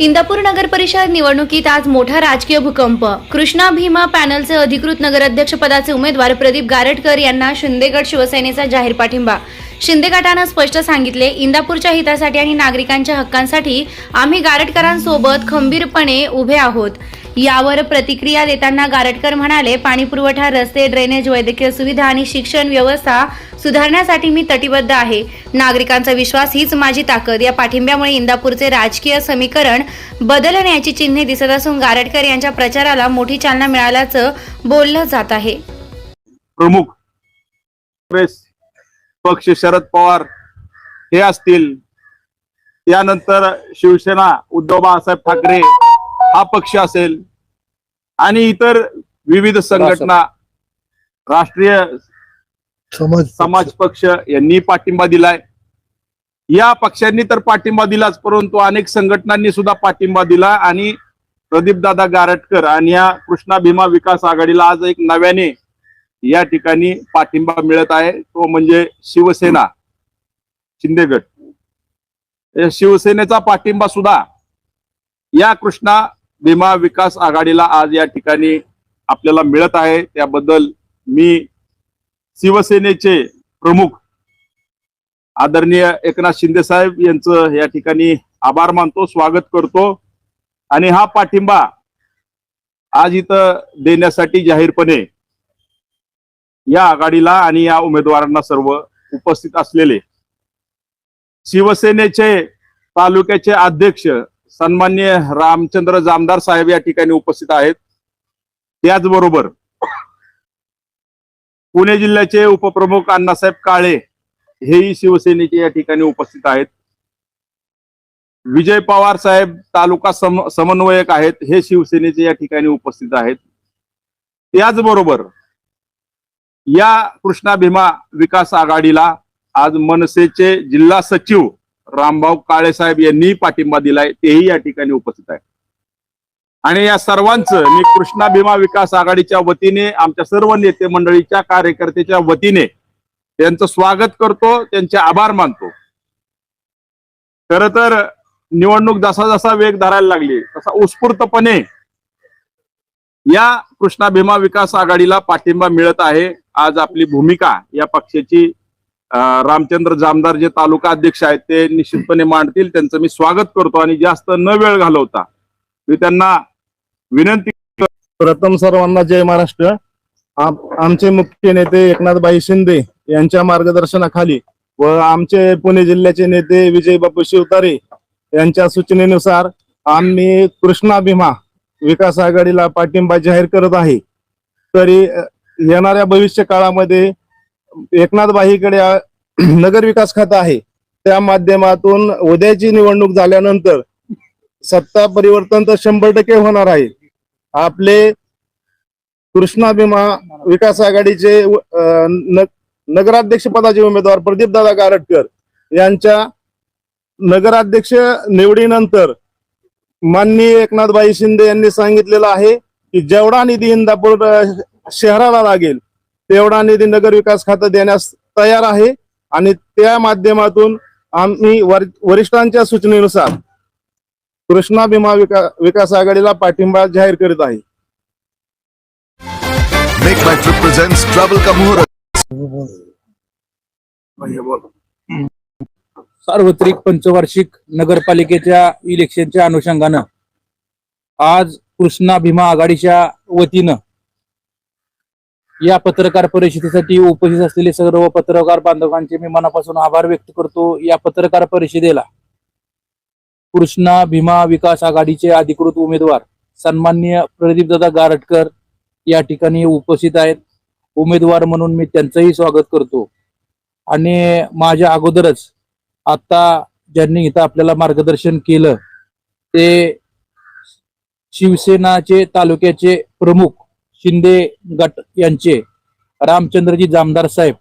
इंदापूर नगर परिषद निवडणुकीत आज मोठा राजकीय भूकंप. कृष्णा भीमा पॅनलचे अधिकृत नगराध्यक्ष पदाचे उमेदवार प्रदीप गारटकर यांना शिंदेगड शिवसेनेचा जाहीर पाठिंबा. शिंदे गटानं स्पष्ट सांगितले इंदापूरच्या हितासाठी आणि नागरिकांच्या हक्कांसाठी आम्ही गारटकरांसोबत खंबीरपणे उभे आहोत. यावर प्रतिक्रिया देताना गारटकर म्हणाले पाणी पुरवठा रस्ते ड्रेनेज वैद्यकीय सुविधा आणि शिक्षण व्यवस्था सुधारण्यासाठी मी तटीबद्ध आहे. नागरिकांचा विश्वास हीच माझी ताकद. या पाठिंब्यामुळे इंदापूरचे राजकीय समीकरण बदलण्याची चिन्हे दिसत असून गारटकर यांच्या प्रचाराला मोठी चालना मिळाल्याचं बोललं जात आहे. प्रमुख काँग्रेस पक्ष शरद पवार हे असतील. त्यानंतर शिवसेना उद्धव बाळासाहेब ठाकरे हा पक्ष असेल आणि इतर विविध संघटना राष्ट्रीय समाज समाज पक्ष यांनी पाठिंबा दिलाय. या पक्षांनी तर पाठिंबा दिलाच परंतु अनेक संघटनांनी सुद्धा पाठिंबा दिला आणि प्रदीपदादा गारटकर आणि या कृष्णा भीमा विकास आघाडीला आज एक नव्याने या ठिकाणी पाठिंबा मिळत आहे. तो म्हणजे शिवसेना शिंदेगड. या शिवसेनेचा पाठिंबा सुद्धा या कृष्णा भीमा विकास आघाडीला आज या ठिकाणी आपल्याला मिळत आहे. त्याबद्दल मी शिवसेनेचे प्रमुख आदरणीय एकनाथ शिंदे साहेब यांचं या ठिकाणी आभार मानतो स्वागत करतो. आणि हा पाठिंबा आज इथं देण्यासाठी जाहीरपणे या आघाडीला आणि या उमेदवारांना सर्व उपस्थित असलेले शिवसेनेचे तालुक्याचे अध्यक्ष सन्मान्य रामचंद्र जामदार साहेब या ठिकाणी उपस्थित आहेत. त्याचबरोबर पुणे जिल्ह्याचे उपप्रमुख अण्णासाहेब काळे हेही शिवसेनेचे या ठिकाणी उपस्थित आहेत. विजय पवार साहेब तालुका सम समन्वयक आहेत हे शिवसेनेचे या ठिकाणी उपस्थित आहेत. त्याचबरोबर या कृष्णा भीमा विकास आघाडीला आज मनसेचे जिल्हा सचिव रामभाऊ काळे साहेब यांनी पाठिंबा दिलाय तेही या ठिकाणी उपस्थित आहे आणि या सर्वांचं मी कृष्णा भीमा विकास आघाडीच्या वतीने आमच्या सर्व नेते मंडळीच्या कार्यकर्त्याच्या वतीने त्यांचं स्वागत करतो त्यांचे आभार मानतो. खर तर निवडणूक जसा जसा वेग धरायला लागली तसा उत्स्फूर्तपणे या कृष्णा भीमा विकास आघाडीला पाठिंबा मिळत आहे. आज आपली भूमिका या पक्षाची रामचंद्र जामदार जे तालुका अध्यक्ष आहेत ते निश्चितपणे मांडतील. त्यांचं मी स्वागत करतो आणि जास्त न वेळ घालवता मी त्यांना विनंती प्रथम सर्वांना जय महाराष्ट्र. आमचे मुख्य नेते एकनाथबाई शिंदे यांच्या मार्गदर्शनाखाली व आमचे पुणे जिल्ह्याचे नेते विजय बापू शिवतारे यांच्या सूचनेनुसार आम्ही कृष्णा भीमा विकास आघाडीला पाठिंबा जाहीर करत आहे. तरी येणाऱ्या भविष्य काळामध्ये एकनाथबाईकडे अ, नगर विकास खातं आहे. त्या माध्यमातून उद्याची निवडणूक झाल्यानंतर सत्ता परिवर्तन तर शंभर टक्के होणार आहे. आपले कृष्णा भीमा विकास आघाडीचे नगराध्यक्ष पदाचे उमेदवार प्रदीप दादा गारटकर यांच्या नगराध्यक्ष निवडीनंतर माननीय एकनाथबाई शिंदे यांनी सांगितलेलं आहे की जेवढा निधी इंदापूर शहराला लागेल तेवढा निधी नगर विकास खातं देण्यास तयार आहे. आणि त्या माध्यमातून आम्ही वर- वरिष्ठांच्या सूचनेनुसार कृष्णा भीमा विका विकास आघाडीला पाठिंबा जाहीर करीत आहे. का मुहूर्त सार्वत्रिक पंचवार्षिक नगरपालिकेच्या इलेक्शनच्या अनुषंगानं आज कृष्णा भीमा आघाडीच्या वतीनं या पत्रकार परिषदेसाठी उपस्थित असलेले सर्व पत्रकार बांधवांचे मी मनापासून आभार व्यक्त करतो. या पत्रकार परिषदेला कृष्णा भीमा विकास आघाडीचे अधिकृत उमेदवार सन्मान्य प्रदीपदादा गारटकर या ठिकाणी उपस्थित आहेत. उमेदवार म्हणून मी त्यांचंही स्वागत करतो. आणि माझ्या अगोदरच आता ज्यांनी इथं आपल्याला मार्गदर्शन केलं ते शिवसेनाचे तालुक्याचे प्रमुख शिंदे गट यांचे रामचंद्रजी जामदार साहेब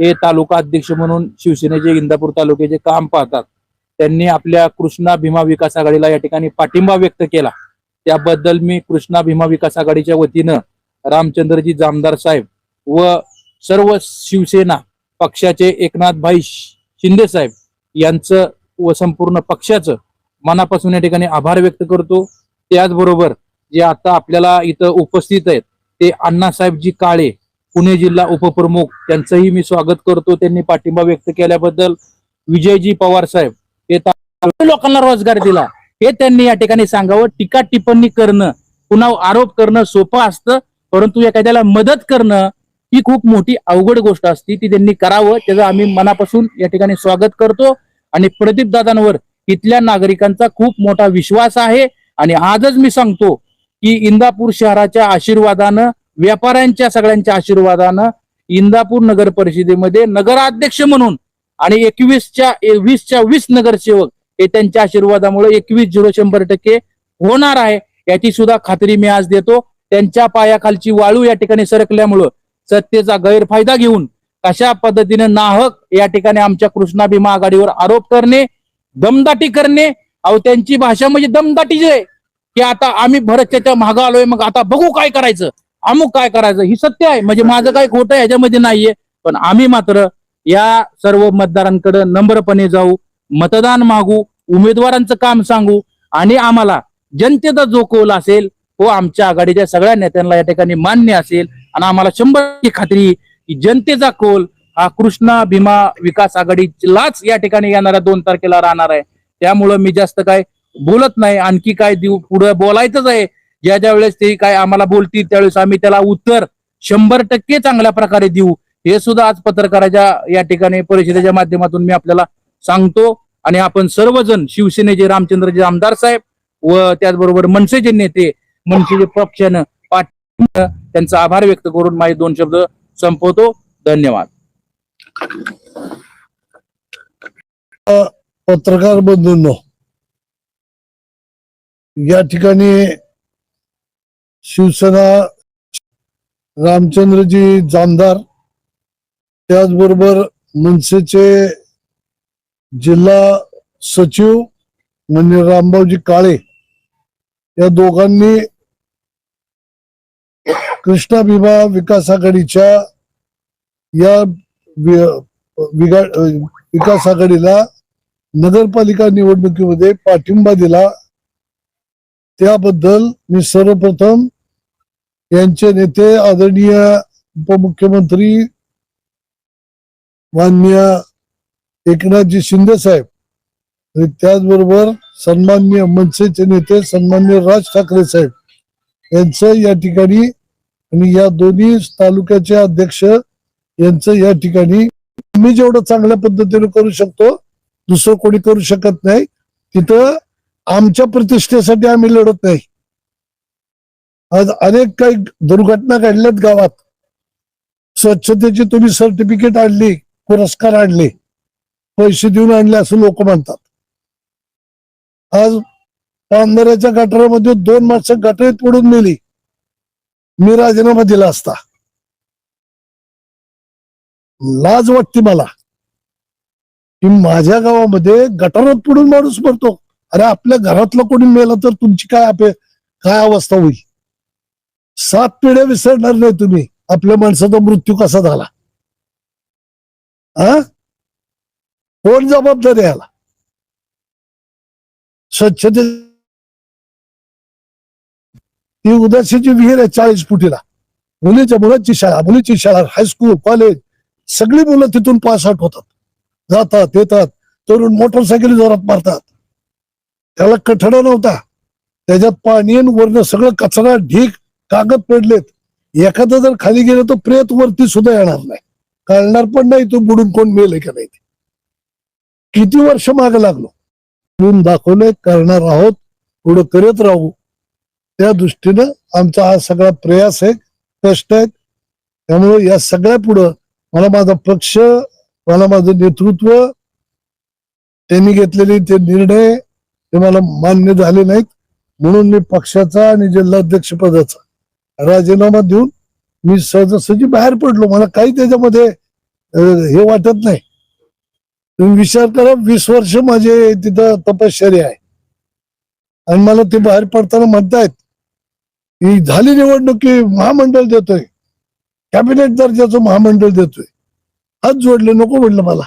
हे तालुका अध्यक्ष म्हणून शिवसेनेचे इंदापूर तालुक्याचे काम पाहतात. त्यांनी आपल्या कृष्णा भीमा विकास आघाडीला या ठिकाणी पाठिंबा व्यक्त केला. त्याबद्दल मी कृष्णा भीमा विकास आघाडीच्या वतीनं रामचंद्रजी जामदार साहेब व सर्व शिवसेना पक्षाचे एकनाथभाई शिंदे साहेब यांचं व संपूर्ण पक्षाचं मनापासून या ठिकाणी आभार व्यक्त करतो. त्याचबरोबर जे आता आपल्याला इथं उपस्थित आहेत ते अण्णासाहेबजी काळे पुणे जिल्हा उपप्रमुख. त्यांचंही मी स्वागत करतो. त्यांनी पाठिंबा व्यक्त केल्याबद्दल विजयजी पवार साहेब हे लोकांना रोजगार दिला. हे त्यांनी या ठिकाणी सांगावं. टीका टिप्पणी करणं पुन्हा आरोप करणं सोपं असतं. परंतु एखाद्याला मदत करणं ही खूप मोठी अवघड गोष्ट असते. ती त्यांनी करावं. त्याचं आम्ही मनापासून या ठिकाणी स्वागत करतो. आणि प्रदीप दादांवर इथल्या नागरिकांचा खूप मोठा विश्वास आहे. आणि आजच मी सांगतो की इंदापूर शहराच्या आशीर्वादानं व्यापाऱ्यांच्या सगळ्यांच्या आशीर्वादानं इंदापूर नगर परिषदेमध्ये नगराध्यक्ष म्हणून आणि एकवीसच्या वीसच्या वीस नगरसेवक हे त्यांच्या आशीर्वादामुळे एकवीस झिरो शंभर टक्के होणार आहे. याची सुद्धा खात्री मी आज देतो. त्यांच्या पायाखालची वाळू या ठिकाणी सरकल्यामुळं सत्तेचा गैरफायदा घेऊन कशा पद्धतीने नाहक या ठिकाणी आमच्या कृष्णा भीमा आघाडीवर आरोप करणे दमदाटी करणे अहो त्यांची भाषा म्हणजे दमदाटी जे आहे. की आता आम्ही भरतच्या मागं आलोय मग आता बघू काय करायचं. अमुक काय करायचं ही सत्य आहे. म्हणजे माझं काय खोटं आहे नाहीये. पण आम्ही मात्र या सर्व मतदारांकडे नम्रपणे जाऊ मतदान मागू उमेदवारांचं काम सांगू आणि आम्हाला जनतेचा जो कोल असेल तो आमच्या आघाडीच्या सगळ्या नेत्यांना या ठिकाणी मान्य असेल. आणि आम्हाला शंभर खात्री की जनतेचा कोल हा कृष्णा भीमा विकास आघाडीलाच या ठिकाणी येणाऱ्या दोन तारखेला राहणार आहे. त्यामुळं मी जास्त काय बोलत नाही. आणखी काय देऊ? पुढे बोलायचंच आहे. ज्या ज्या वेळेस ते काय आम्हाला बोलतील त्यावेळेस आम्ही त्याला उत्तर शंभर टक्के चांगल्या प्रकारे देऊ. हे सुद्धा आज पत्रकाराच्या या ठिकाणी परिषदेच्या माध्यमातून मी आपल्याला सांगतो. आणि आपण सर्वजण शिवसेनेचे रामचंद्रजी आमदार साहेब व त्याचबरोबर मनसेचे नेते मनसेचे पक्षानं पाठ त्यांचा आभार व्यक्त करून माझे दोन शब्द संपवतो. धन्यवाद. पत्रकार बंधूंनो या ठिकाणी शिवसेना रामचंद्रजी जामदार त्याचबरोबर मनसेचे जिल्हा सचिव म्हणजे रामभाऊजी काळे या दोघांनी कृष्णा भीमा विकास आघाडीच्या या विकास आघाडीला नगरपालिका निवडणुकीमध्ये पाठिंबा दिला. त्याबद्दल मी सर्वप्रथम यांचे नेते आदरणीय उपमुख्यमंत्री मान्य एकनाथजी शिंदे साहेब आणि त्याचबरोबर सन्मान्य मनसेचे नेते सन्मान्य राज ठाकरे साहेब यांचं या ठिकाणी आणि या दोन्ही तालुक्याचे अध्यक्ष यांचं या ठिकाणी मी जेवढं चांगल्या पद्धतीने करू शकतो दुसरं कोणी करू शकत नाही. तिथं आमच्या प्रतिष्ठेसाठी आम्ही लढत नाही. आज अनेक काही दुर्घटना घडल्यात गावात. स्वच्छतेची तुम्ही सर्टिफिकेट आणली पुरस्कार आणले पैसे देऊन आणले असं लोक म्हणतात. आज पांढऱ्याच्या गटारामध्ये दोन माणसं गटारीत पडून मेली मी राजीनामा दिला असता. लाज वाटते मला की माझ्या गावामध्ये गटारात पडून माणूस मरतो. अरे आपल्या घरातलं कोणी मेलं तर तुमची काय आपे काय अवस्था होईल? सात पिढ्या विसरणार नाही तुम्ही. आपल्या माणसाचा मृत्यू कसा झाला? हा? कोण जबाबदारी याला? स्वच्छते ती उदासीची विहीर आहे चाळीस फुटीला. मुलीच्या मुलाची शाळा मुलीची शाळा हायस्कूल कॉलेज सगळी मुलं तिथून पास आउट होतात. जातात येतात तरुण मोटरसायकली जोरात मारतात. त्याला कठडा नव्हता. त्याच्यात पाणी वरण सगळं कचरा ढीक कागद पडलेत. एखादं जर खाली गेलं तर प्रेत वरती सुद्धा येणार नाही. कळणार पण नाही तो बुडून कोण मेले का नाही किती वर्ष मागे लागलो. म्हणून दाखवले करणार आहोत पुढं करत राहू. त्या दृष्टीनं आमचा हा सगळा प्रयास आहे कष्ट आहेत. त्यामुळे या सगळ्या पुढं मला माझा पक्ष मला माझं नेतृत्व त्यांनी घेतलेले ते निर्णय ते मला मान्य झाले नाहीत. म्हणून मी पक्षाचा आणि जिल्हाध्यक्ष पदाचा राजीनामा देऊन मी सहजासहजी बाहेर पडलो. मला काही त्याच्यामध्ये हे वाटत नाही. तुम्ही विचार करा वीस वर्ष माझे तिथं तपश्चर्या आहे. आणि मला ते बाहेर पडताना म्हणतायत की झाली निवडणूक की महामंडळ देतोय. कॅबिनेट दर्जाचं महामंडळ देतोय. हात जोडले नको म्हटलं मला.